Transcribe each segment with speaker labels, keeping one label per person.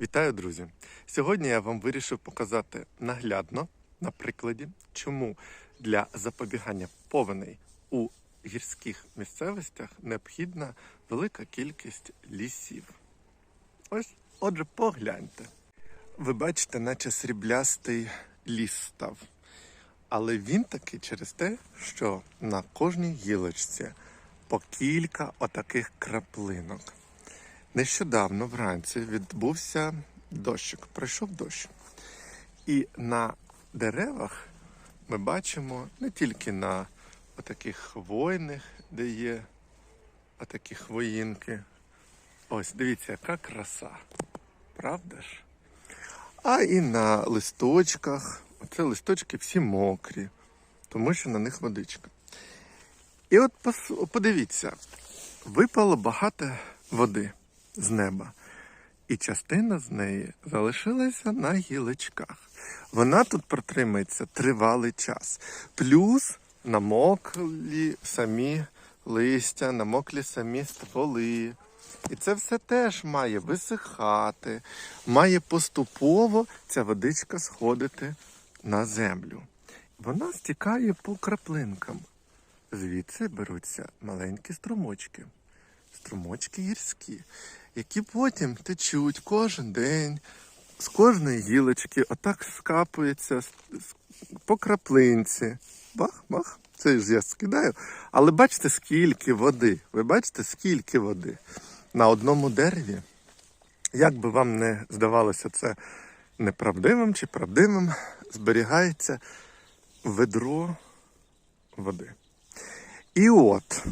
Speaker 1: Вітаю, друзі! Сьогодні я вам вирішив показати наглядно на прикладі, чому для запобігання повеней у гірських місцевостях необхідна велика кількість лісів. Ось, отже, погляньте. Ви бачите, наче сріблястий ліс став. Але він такий через те, що на кожній гілочці по кілька отаких краплинок. Нещодавно вранці відбувся дощик, пройшов дощ. І на деревах ми бачимо не тільки на отаких хвойних, де є отакі хвоїнки. Ось, дивіться, яка краса. Правда ж? А і на листочках. Оце листочки всі мокрі, тому що на них водичка. І от подивіться, випало багато води з неба, і частина з неї залишилася на гілочках. Вона тут протримається тривалий час. Плюс намоклі самі листя, намоклі самі стволи. І це все теж має висихати, має поступово ця водичка сходити на землю. Вона стікає по краплинкам. Звідси беруться маленькі струмочки, струмочки гірські, які потім течуть кожен день з кожної гілочки, отак скапується по краплинці. Бах-бах. Це ж я скидаю. Але бачите, скільки води. Ви бачите, скільки води на одному дереві. Як би вам не здавалося це неправдивим чи правдивим, зберігається ведро води. І от,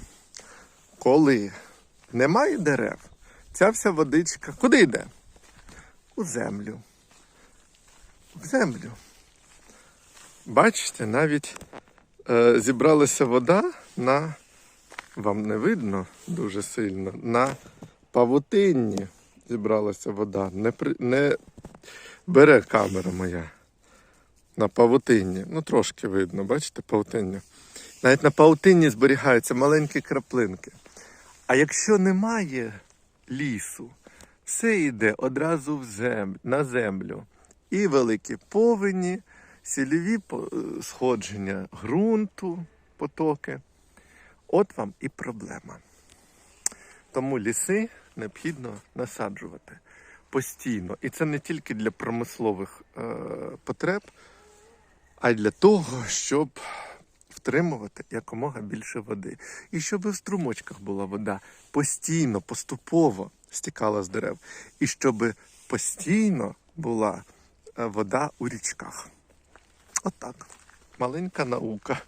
Speaker 1: коли немає дерев, ця вся водичка куди йде? У землю. В землю. Бачите, навіть е, зібралася вода на, вам не видно дуже сильно, на павутинні зібралася вода. Не, при, не бере камера моя. На павутинні. Ну, трошки видно, бачите, павутиння. Навіть на паутинні зберігаються маленькі краплинки. А якщо немає лісу, все йде одразу в зем... на землю. І великі повені, сільові е, сходження ґрунту, потоки. От вам і проблема. Тому ліси необхідно насаджувати постійно. І це не тільки для промислових е, потреб, а й для того, щоб втримувати якомога більше води. І щоб в струмочках була вода постійно, поступово стікала з дерев. І щоб постійно була е, вода у річках. Отак. Маленька наука.